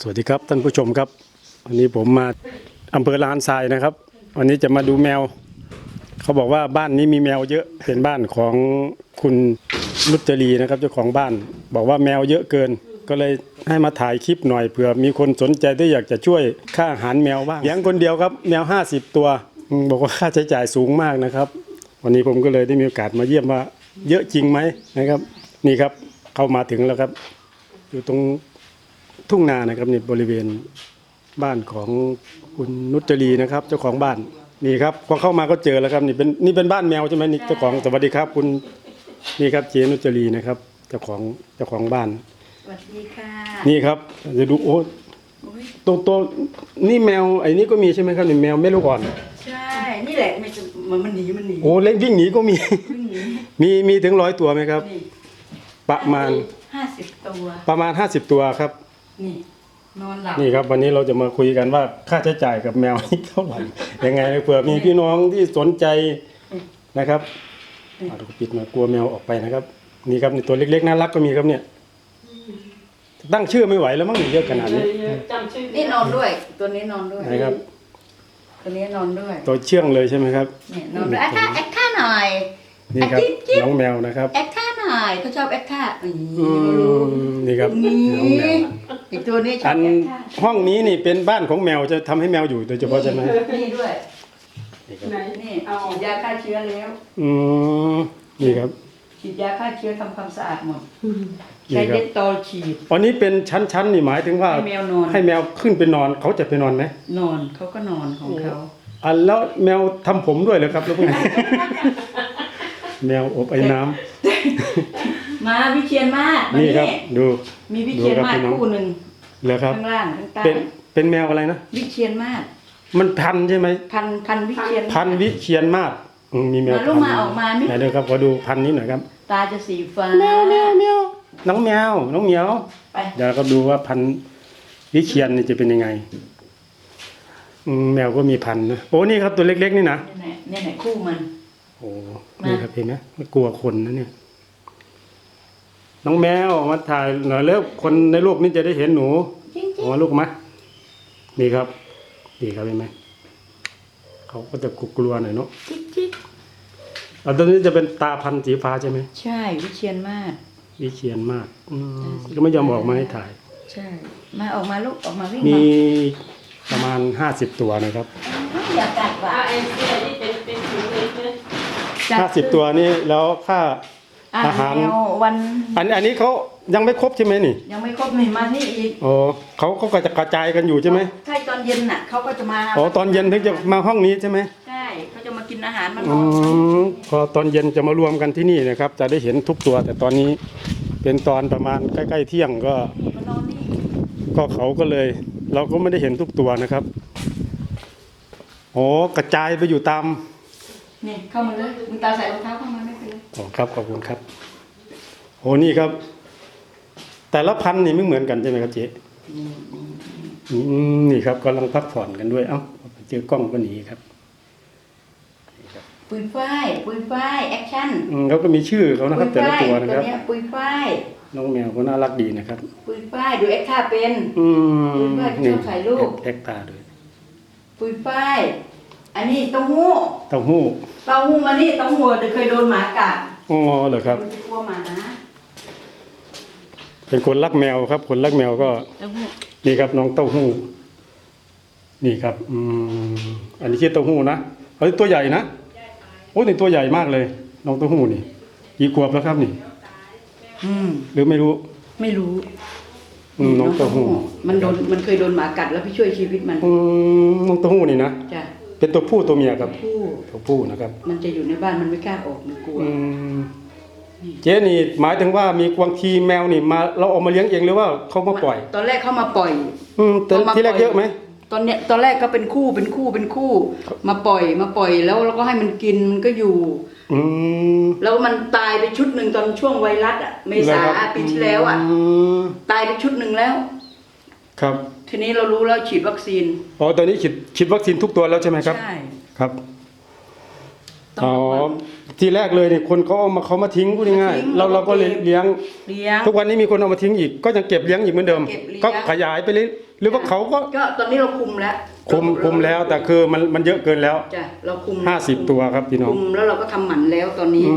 สวัสดีครับท่านผู้ชมครับ วันนี้ผมมาอำเภอลานทรายนะครับ วันนี้จะมาดูแมว เขาบอกว่าบ้านนี้มีแมวเยอะเป็นบ้านของคุณนุจรีนะครับ เจ้าของบ้าน บอกว่าแมวเยอะเกิน ก็เลยให้มาถ่ายคลิปหน่อยเผื่อมีคนสนใจที่อยากจะช่วยค่าอาหารแมวบ้างเลี้ยงคนเดียวครับ แมว 50 ตัวบอกว่าค่าใช้จ่ายสูงมากนะครับ วันนี้ผมก็เลยได้มีโอกาสมาเยี่ยมว่า เยอะจริงไหมนะครับ นี่ครับเข้ามาถึงแล้วครับ อยู่ตรง ทุ่งนานะครับนี่บริเวณบ้านของคุณนุจรีนะครับ เจ้าของบ้านนี่ครับพอเข้ามาก็เจอแล้วครับนี่เป็นนี่เป็นบ้านแมวใช่ไหมนี่เจ้าของสวัสดีครับ คุณนี่ครับเจนุจรีนะครับ เจ้าของเจ้าของบ้าน สวัสดีค่ะนี่ครับจะดูโอ้อุ๊ยตัวตัวนี่แมวไอ้นี่ก็มีใช่ไหมครับนี่แมวแม่ลูกอ่อนใช่ นี่แหละมันจะมันมันหนีมันหนีโอ้เล็กวิ่งหนีก็มี วิ่งหนีมีมีถึงร้อยตัวไหมครับ นี่ประมาณห้าสิบตัวประมาณ 50 ตัวครับ นี่ นอนหลับนี่ครับวันนี้เราจะมาคุยกันว่าค่าใช้จ่ายกับแมวนี่เท่าไหร่ยังไงเผื่อมีพี่น้องที่สนใจนะครับอ่าเราปิดมากลัวแมวออกไปนะครับ นี่ครับนี่ตัวเล็กๆน่ารักก็มีครับเนี่ย ตั้งชื่อไม่ไหวแล้วมั้งเยอะขนาดนี้จำชื่อนี่นอนด้วย ตัวนี้นอนด้วยนะครับ ตัวนี้นอนด้วย ตัวเชื่องเลยใช่ไหมครับเนี่ยนอนด้วยแอคท่าแอคท่าหน่อย นี่ครับจิ๊บจิ๊บน้องแมวนะครับแอคท่าหน่อยเขาชอบแอคท่าอือืมมนี่ครับนี่น้องแมวอีกตัวนี้ชออับนแอคท่าห้องนี้นี่เป็นบ้านของแมวจะทำให้แมวอยู่โดยเฉพาะใช่ไหมนี่ด้วยนี่ครับไหนนี่เอาฉีดยาฆ่าเชื้อแล้วอืมนี่ครับ ฉีดยาฆ่าเชื้อทำความสะอาดหมดนี่ใช้ครับ เด็ดตอลฉีด อันนี้เป็นชั้นๆนี่หมายถึงว่าให้แมวนอน ให้แมวขึ้นไปนอนเขาจะไปนอนไหมนอนเขาก็นอนของเขาอันแล้วแมวทำผมด้วยเหรอครับแล้วพวกนี้ แมวอบไอ้น้ำมาวิเชียนมามานี่ครับ ดู มีวิเชียนมาดูครับพี่น้อง คู่หนึ่งเหรอครับ ข้างล่างข้างใต้เป็นเป็นแมวอะไรนะ วิเชียนมามันพันธุ์ใช่ไหม พันพันวิเชียนมาศพันธุ์วิเชียนมาศอืมมีแมวมาลูกพันธุ์มาออกมาไหมไหนเดี๋ยวครับขอดูพันธุ์นี้หน่อยครับตาจะสีฟ้าแมวแมวแมวน้องแมวน้องเหมียว ไปเดี๋ยวเราก็ดูว่าพันธุ์วิเชียนนี่จะเป็นยังไงอืมแมวก็มีพันธุ์นะโอ้นี่ครับตัวเล็กๆนี่นะ เนี่ยไหนเนี่ยไหนคู่มัน โอ้มานี่นี่ครับเห็นไหมมันกลัวคนนะเนี่ย น้องแมวมาถ่ายหน่อยแล้วคนในโลกนี้จะได้เห็นหนูจริงจริหัวลูกมะนี่ครับนี่ครับเห็นไหมเขาก็จะกลัวๆหน่อยเนาะจิ๊กจิ๊กอันตัวนี้จะเป็นตาพันธุ์สีฟ้าใช่ไหมใช่ วิเชียนมาศวิเชียนมากอืมตาสีก็ไม่ยอมออกมาให้ถ่าย ใช่ มาออกมาลูกออกมาวิ่งมีมาประมาณห้าสิบตัวนะครับอย่ากัดว่ะ ห้าสิบตัวนี่แล้วค่าอาอาหารแนววันอันอันนี้เขายังไม่ครบใช่ไหมนี่ ยังไม่ครบนี่มานี่อีกโอ้เขาเขาก็จะกระจายกันอยู่ใช่ไหมใช่ตอนเย็นน่ะเขาก็จะมาอ๋อตอนเย็นถึงจะมาห้องนี้ใช่ไหมใช่เขาจะมากินอาหารมันนอือนมพอตอนเย็นจะมารวมกันที่นี่นะครับ จะได้เห็นทุกตัว แต่ตอนนี้เป็นตอนประมาณใกล้ๆเที่ยงก็มานอนนี่ก็เขาก็เลย เราก็ไม่ได้เห็นทุกตัวนะครับโอ้กระจายไปอยู่ตาม นี่เข้ามาเลยมึงตาใส่รองเท้าเข้ามาไม่เป็นไรอ๋อครับขอบคุณครับโอ้นี่ครับ แต่ละพันธุ์นี่ไม่เหมือนกันใช่ไหมครับเจ๊อืมนี่ครับกำลังพักผ่อนกันด้วยเอ้าเจอกล้องก็หนีครับปุยฝ้ายปุยฝ้ายแอคชั่นอืมเขาก็มีชื่อเขานะครับ แต่ละตัวนะครับ เนี้ยปุยฝ้ายน้องแมวก็น่ารักดีนะครับ ปุยฝ้ายดูแอคท่าเป็น อืมคุณว่าชอบถ่ายรูป แอคตาด้วย ปุยฝ้าย อันนี้เต้าหู้เต้าหู้เต้าหู้มานี่เต้าหู้เดี๋ยวเคยโดนหมากัดอ๋อเหรอครับมันจะกลัวหมาเป็นคนรักแมวครับ คนรักแมวก็เต้าหู้นี่ครับน้องเต้าหู้ นี่ครับอืมอันนี้ชื่อเต้าหู้นะเฮ้ยตัวใหญ่นะโอ้ยนี่ตัวใหญ่มากเลย น้องเต้าหู้นี่กี่ขวบแล้วครับนี่ อืมหรือไม่รู้ไม่รู้อืมน้องเต้าหู้มันโดนมันเคยโดนหมากัดแล้วพี่ช่วยชีวิตมันอืมน้องเต้าหู้นี่นะจ้ะ เป็นตัวผู้ตัวเมียครับ ผู้ตัวผู้นะครับ มันจะอยู่ในบ้านมันไม่กล้าออกมันกลัว อืมเจ๊นี่หมายถึงว่ามีกวางทีแมวนี่มาเราเอามาเลี้ยงเองหรือว่าเขามาปล่อย ตอนแรกเขามาปล่อย อืมแต่เขามาที่แรกปล่อยเยอะไหมตอนเนี้ยตอนแรกก็เป็นคู่เป็นคู่เป็นคู่ มาปล่อยมาปล่อยแล้วเราก็ให้มันกินมันก็อยู่ อืมแล้วมันตายไปชุดหนึ่งตอนช่วงไวรัสอะเมษาแล้วครับปีที่แล้วอะมตายไปชุดหนึ่งแล้ว ครับ ทีนี้เรารู้แล้วฉีดวัคซีน อ๋อ ตอนนี้ฉีดฉีดวัคซีนทุกตัวแล้วใช่ไหมครับ ใช่ครับ ต้องอ๋อระวัง ทีแรกเลยเนี่ยคนเขาเอามาเขามาทิ้งพูดง่ายทิ้งๆเราเราก็เลยเลี้ยง เลี้ยง ทุกวันนี้มีคนเอามาทิ้งอีก ก็ยังเก็บเลี้ยงอีกเหมือนเดิม เก็บเลี้ยง ก็ขยายไปเรื่อย หรือว่าเขาก็ก็ตอนนี้เราคุมแล้วคุมคุมแล้วแต่คือมันมันเยอะเกินแล้วจ้ะเราคุม50ตัวครับพี่น้องคุมแล้วเราก็ทำหมันแล้วตอนนี้อื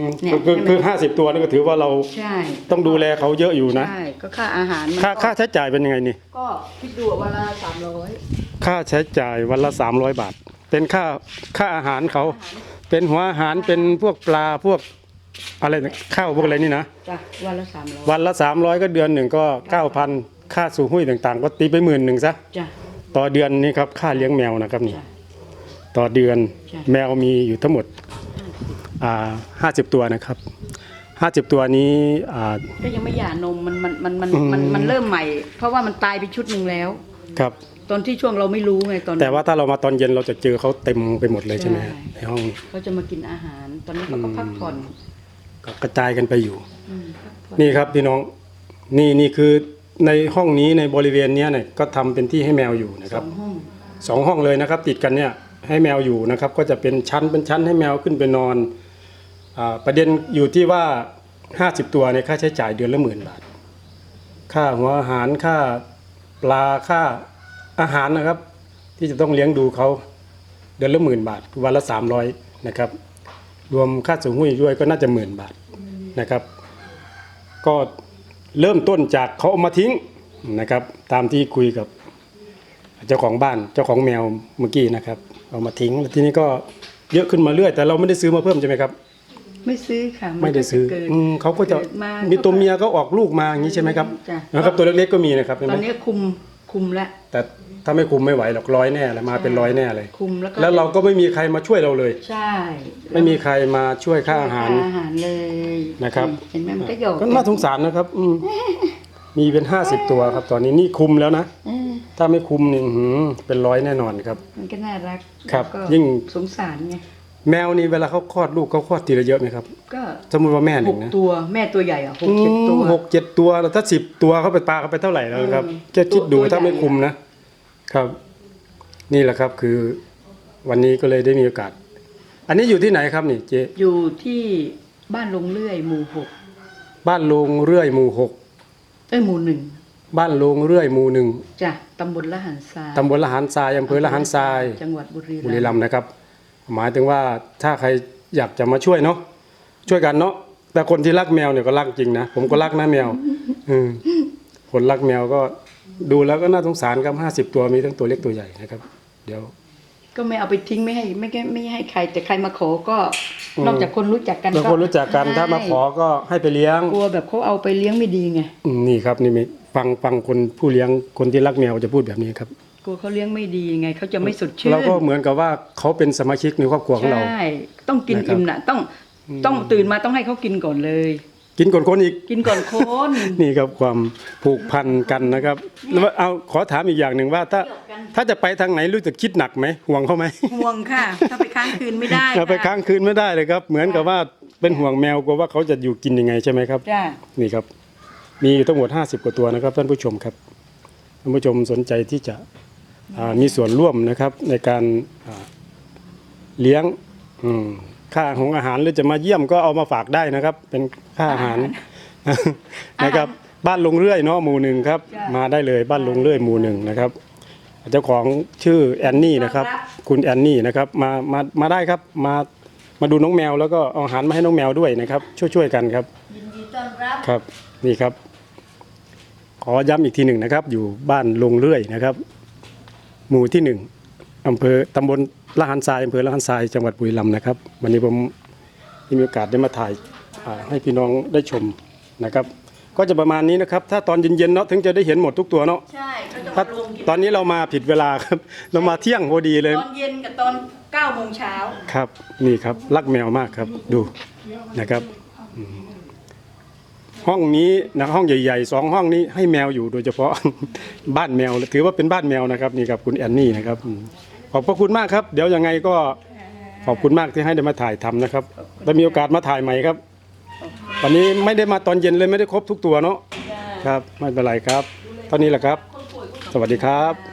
มเนี่ยคือคือให้มันคือ50ตัวนี่ก็ถือว่าเราใช่ต้องดูแลเขาเยอะอยู่นะใช่ก็ค่าอาหารมันค่าก็ค่าใช้จ่ายเป็นยังไงนี่ ก็คิดดูว่าวันละสามร้อยค่าใช้จ่ายวันละ300บาท เป็นค่าค่าอาหารเขา เป็นหัวอาหารเป็นพวกปลาพวกอะไรนะข้าวพวกอะไรนี่นะจ้ะวันละสามร้อยวันละ300ก็เดือนหนึ่งก็9,000 ค่าสูหุ้ยต่างๆ ก็ตีไปหมื่นหนึ่งซะจ้ะ ต่อเดือนนี่ครับค่าเลี้ยงแมวนะครับนี่ จ้ะต่อเดือนใช่แมวมีอยู่ทั้งหมดอ่าห้าสิบตัวนะครับห้าสิบตัวนี้อ่า ก็ยังไม่หย่านมมันมันมันมันอืมมันมันเริ่มใหม่ เพราะว่ามันตายไปชุดหนึ่งแล้ว ครับตอนที่ช่วงเราไม่รู้ไงตอนแต่ว่าถ้าเรามาตอนเย็นเราจะเจอเขาเต็มไปหมดเลยใช่ไหมใช่ ในห้อง เขาจะมากินอาหาร ตอนนี้เขาก็พักผ่อนก็กระจายกันไปอยู่ อืมพักผ่อนนี่ครับพี่น้องนี่นี่คือ ในห้องนี้ในบริเวณเนี้ยเนี่ยก็ทำเป็นที่ให้แมวอยู่นะคสรัอบ งห้องสองห้องเลยนะครับติดกันเนี่ยให้แมวอยู่นะครับก็จะเป็นชั้นเป็นชั้นให้แมวขึ้นไปนอนอาประเด็นอยู่ที่ว่า 50 ตัวในยค่าใช้จ่ายเดือนละหมื่นบาท ค่าหัวอาหารค่าปลาค่าอาหารนะครับ ที่จะต้องเลี้ยงดูเขาเดือนละหมื่นบาทวันละ 300นะครับรวมค่าสูงหุ้ยด้วยก็น่าจะหมื่นบาทนะครับ ก็ เริ่มต้นจากเขาเอามาทิ้งนะครับ ตามที่คุยกับเจ้าของบ้านเจ้าของแมวเมื่อกี้นะครับ เอามาทิ้งแล้วทีนี้ก็เยอะขึ้นมาเรื่อย แต่เราไม่ได้ซื้อมาเพิ่มใช่ไหมครับ ไม่ซื้อค่ะนไม่ได้ซื้อก็จะเกิอืมเขาก็จะเดมามีตัวเมียก็ออกลูกมาอย่างนี้ใช่ไหมครับจ้ะนะครับ ตัวเล็กๆก็มีนะครับเห็นตไหอมนนี้คุมคุมแล้วแต่ ถ้าไม่คุมไม่ไหวหรอกร้อยแน่เลยมาเป็นร้อยแน่เลย คุมแล้วก็แล้วเราก็ไม่มีใครมาช่วยเราเลย ใช่ไม่มีใครมาช่วยค่าอาหารค่อาหารเลยนะครับ เห็นไหมมันก็หยอกก็น่าสงสารนะครับอืมมีเป็นห้าสิบตัวครับ ตอนนี้นี่คุมแล้วนะเออถ้าไม่คุมนี่อื้อหือเป็นร้อยแน่นอนครับ มันก็น่ารักครับแล้วก็ยิ่ง สงสารไงแมวนี่เวลาเขาคลอดลูกเขาคลอดทีละเยอะไหมครับ ก็สมมติว่าแม่หหนึ่กงนะตัวแม่ตัวใหญ่อะหกเจ็ดตัว อืมหกเจ็ดตัวแล้วถ้าสิบตัวเขาไปปลาเขาไปเท่าไหร่แล้วครับอืมแค่คิดดูตัวใหญ่ ถ้าไม่คุมนะ ครับ นี่แหละครับคือวันนี้ก็เลยได้มีโอกาส อันนี้อยู่ที่ไหนครับนี่เจอยู่ที่บ้านลงเลื่อยหมู่หกบ้านโลงเรื่อยหมู่หกเอ้ยหมู่หนึ่งบ้านโลงเรื่อยหมู่หนึ่งจ้ะตำบลละหันทรายตำบลละหารทรายอำเภอละหารทราย จังหวัดบุรีบุรีรัมย์นะครับ หมายถึงว่าถ้าใครอยากจะมาช่วยเนาะช่วยกันเนาะแต่คนที่รักแมวเนี่ยก็รักจริงนะผมก็รักนะแมวอืมคนรักแมวก็ ดูแล้วก็น่าสงสารครับห้าสิบตัวมีทั้งตัวเล็กตัวใหญ่นะครับ เดี๋ยว ก็ไม่เอาไปทิ้งไม่ให้ไม่ให้ไม่ให้ใครแต่ใครมาขอก็อืม นอกจากคนรู้จักกันบางคนรู้จักกันถ้ามาขอก็ให้ไปเลี้ยง กลัวแบบเขาเอาไปเลี้ยงไม่ดีไงอืมนี่ครับนี่มีฟังฟังคนผู้เลี้ยงคนที่รักแมวจะพูดแบบนี้ครับ กลัวเขาเลี้ยงไม่ดีไงเขาจะไม่สดชื่น เราก็เหมือนกับว่าเขาเป็นสมาชิกในครอบครัวของเรา ใช่ ต้องกินนะครับ อิ่มนะต้องต้องตื่นมาต้องให้เขากินก่อนเลย กินก่อนคนอีก กินก่อนคน นี่ครับความผูกพันกันนะครับแล้วเอาขอถามอีกอย่างหนึ่งว่าถ้าเกี่ยวกันถ้าจะไปทางไหนรู้จะคิดหนักไหมห่วงเขาไหมห่วงค่ะ ถ้าไปค้างคืนไม่ได้เราไปค่ะค้างคืนไม่ได้เลยครับ เหมือนกับว่าเป็นห่วงแมวกลัวว่าเขาจะอยู่กินยังไงใช่ไหมครับจ้านี่ครับ มีอยู่ทั้งหมด 50 กว่าตัวนะครับท่านผู้ชมครับท่านผู้ชมสนใจที่จะอ่ามีส่วนร่วมนะครับในการอ่าเลี้ยงอืม ค่าของอาหารหรือจะมาเยี่ยมก็เอามาฝากได้นะครับ เป็นค่าอาหารนะครับ บ้านลงเรื่อยเนาะหมู่หนึ่งครับ มาได้เลยบ้านลงเรื่อยหมู่หนึ่งนะครับ เจ้าของชื่อแอนนี่นะครับ คุณแอนนี่นะครับมามามาได้ครับมามาดูน้องแมวแล้วก็เอาอาหารมาให้น้องแมวด้วยนะครับ ช่วยๆกันครับยินดีต้อนรับครับนี่ครับ ขอย้ำอีกทีหนึ่งนะครับ อยู่บ้านลงเรื่อยนะครับ หมู่ที่หนึ่งอำเภอตำบล ละหันทรายอำเภอละหันทรายจังหวัดบุรีรัมย์นะครับ วันนี้ผมมีโอกาสได้มาถ่ายอ่าให้พี่น้องได้ชมนะครับ ก็จะประมาณนี้นะครับ ถ้าตอนเย็นๆเนาะถึงจะได้เห็นหมดทุกตัวเนาะใช่เขาจะถ้ามาลงกี่ตอนนี้เรามาผิดเวลาครับ เรามาเที่ยงพอดีเลยตอนเย็นกับตอน9โมงเช้าครับนี่ครับรักแมวมากครับดูนะครับอืมห้องนี้นะห้องใหญ่ๆสองห้องนี้ให้แมวอยู่โดยเฉพาะบ้านแมว ถือว่าเป็นบ้านแมวนะครับนี่ครับคุณแอนนี่นะครับอืม ขอบพระคุณมากครับ เดี๋ยวยังไงก็ขอบคุณมากที่ให้ได้มาถ่ายทำนะครับถ้ามีโอกาสมาถ่ายใหม่ครับ วันนี้ไม่ได้มาตอนเย็นเลยไม่ได้ครบทุกตัวเนาะครับ ไม่เป็นไรครับเท่านี้แหละครับ สวัสดีครับ